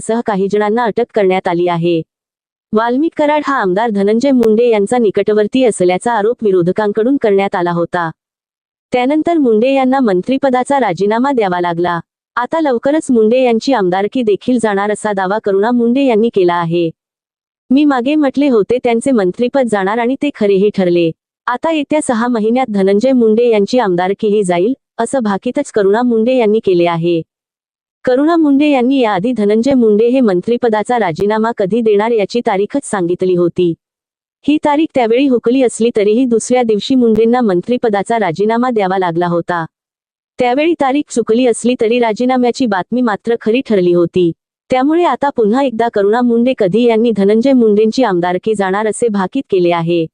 सह काही जणांना अटक करण्यात आली आहे. वाल्मिक कराड हा आमदार धनंजय मुंडे यांचा निकटवर्ती असल्याचा आरोप विरोधकांकडून करण्यात आला होता. त्यानंतर मुंडे यांना मंत्रिपदाचा राजीनामा द्यावा लागला. आता लवकरच मुंडे यांची आमदारकी देखील जाणार असा दावा करुणा मुंडे यांनी केला आहे. मी मागे म्हटले होते त्यांचे मंत्रिपद जाणार आणि ते खरेही ठरले. आता येत्या सहा महिन्यात धनंजय मुंडे यांची आमदारकीही जाईल असं भाकीतच करुणा मुंडे यांनी केले आहे. करुणा मुंडे यांनी याआधी धनंजय मुंडे हे मंत्रिपदाचा राजीनामा कधी देणार याची तारीखच सांगितली होती. ही तारीख त्यावेळी हुकली असली तरीही दुसऱ्या दिवशी मुंडेंना मंत्रिपदाचा राजीनामा द्यावा लागला होता. त्यावेळी तारीख चुकली असली तरी राजीनाम्याची बातमी मात्र खरी ठरली होती. त्यामुळे आता पुन्हा एकदा करुणा मुंडे कधी यांनी धनंजय मुंडेंची आमदारकी जाणार असे भाकीत केले आहे.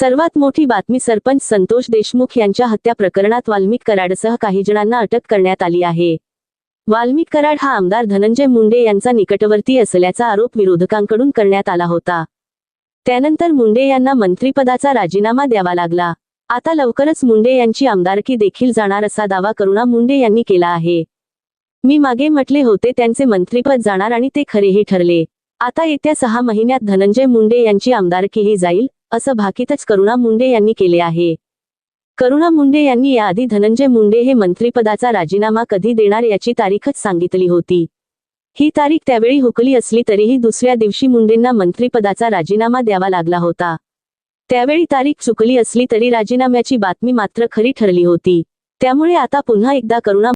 सर्वात मोठी बातमी सरपंच संतोष देशमुख यांच्या हत्या प्रकरणात वाल्मिक कराडसह काही जणांना अटक करण्यात आली आहे. वाल्मिक कराड हा आमदार धनंजय मुंडे यांचा निकटवर्ती असल्याचा आरोप विरोधकांकडून करण्यात आला होता. त्यानंतर मुंडे यांना मंत्रिपदाचा राजीनामा द्यावा लागला. आता लवकरच मुंडे यांची आमदारकी देखील जाणार असा दावा करुणा मुंडे यांनी केला आहे. मी मागे म्हटले होते त्यांचे मंत्रिपद जाणार आणि ते खरेही ठरले. आता येत्या सहा महिन्यात धनंजय मुंडे यांची आमदारकीही जाईल असं भाकीतच करुणा मुंडे यांनी केले आहे. करुणा मुंडे यांनी याआधी धनंजय मुंडे हे मंत्रिपदाचा राजीनामा कधी देणार याची तारीखच सांगितली होती. ही तारीख त्यावेळी हुकली असली तरीही दुसऱ्या दिवशी मुंडेंना मंत्रिपदाचा राजीनामा द्यावा लागला होता. त्यावेळी तारीख चुकली असली तरी राजीनाम्याची बातमी मात्र खरी ठरली होती. त्यामुळे आता पुन्हा एकदा करुणा